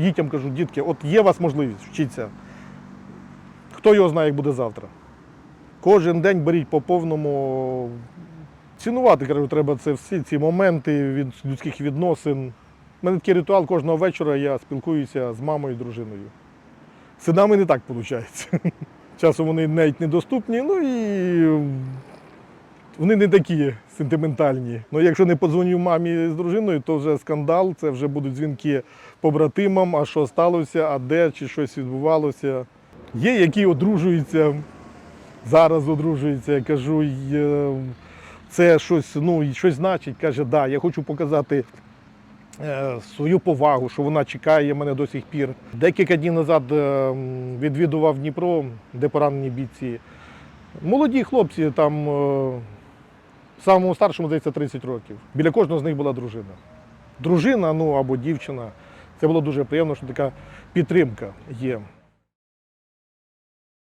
Дітям кажу, дітки, от є у вас можливість, вчіться. Хто його знає, як буде завтра. Кожен день беріть по повному. Цінувати, кажу, треба це всі ці моменти від людських відносин. У мене такий ритуал кожного вечора я спілкуюся з мамою і дружиною. Синами не так виходить. Часом вони навіть недоступні, ну і вони не такі сентиментальні. Ну, якщо не подзвоню мамі з дружиною, то вже скандал, це вже будуть дзвінки побратимам, а що сталося, а де, чи щось відбувалося. Є, які одружуються, зараз одружуються, я кажу, е, це щось, ну, щось значить. Каже, да, я хочу показати е, свою повагу, що вона чекає мене до сих пір. Декілька днів назад е, відвідував Дніпро, де поранені бійці. Молоді хлопці, там самому старшому, здається, 30 років. Біля кожного з них була дружина. Дружина, ну або дівчина. Це було дуже приємно, що така підтримка є.